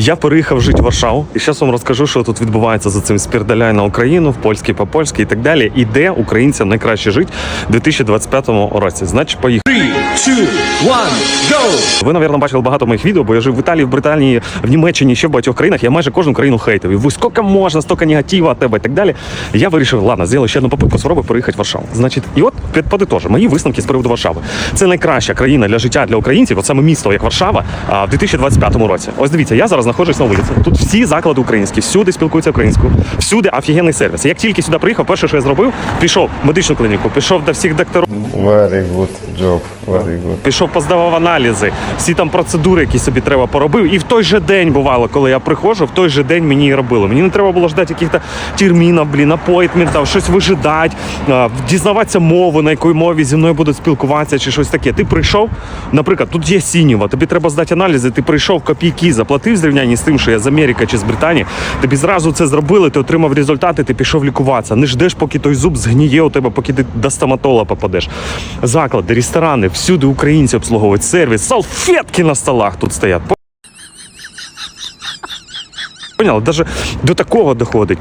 Я переїхав жити в Варшаву, і зараз вам розкажу, що тут відбувається за цим спірдаляй на Україну, в польський по польськи і так далі. І де українцям найкраще жити в 2025 році. Значить, поїхали. Ви, напевно, бачили багато моїх відео, бо я жив в Італії, в Британії, в Німеччині, ще в багатьох країнах. Я майже кожну країну хейтив. І ви скільки можна, стільки негатива від тебе і так далі. Я вирішив, ладно, зробив ще одну попитку, спробую переїхати в Варшаву. Значить, і от подитожу, мої висновки з приводу Варшави. Це найкраща країна для життя для українців, от саме місто, як Варшава, в 2025 році. Ось дивіться, я зараз знаходжусь на вулиці. Тут всі заклади українські, всюди спілкуються українською, всюди офігенний сервіс. Як тільки сюди приїхав, перше, що я зробив, пішов в медичну клініку, пішов до всіх докторів. Very good job, very good. Пішов, поздавав аналізи, всі там процедури, які собі треба поробив. І в той же день бувало, коли я приходжу, в той же день мені і робили. Мені не треба було ждати якихось термінів, блін, апойтментів, щось вижидати, дізнаватися мову, на якій мові зі мною будуть спілкуватися, чи щось таке. Ти прийшов, наприклад, тут є сінєва, тобі треба здати аналізи, ти прийшов копійки, заплатив в зрівнянні з тим, що я з Америки чи з Британії. Тобі зразу це зробили, ти отримав результати, ти пішов лікуватися. Не ждеш, поки той зуб згніє у тебе, поки ти до стоматолога попадеш. Заклади, ресторани, всюди українці обслуговують сервіс, салфетки на столах тут стоять. Поняла, навіть до такого доходить.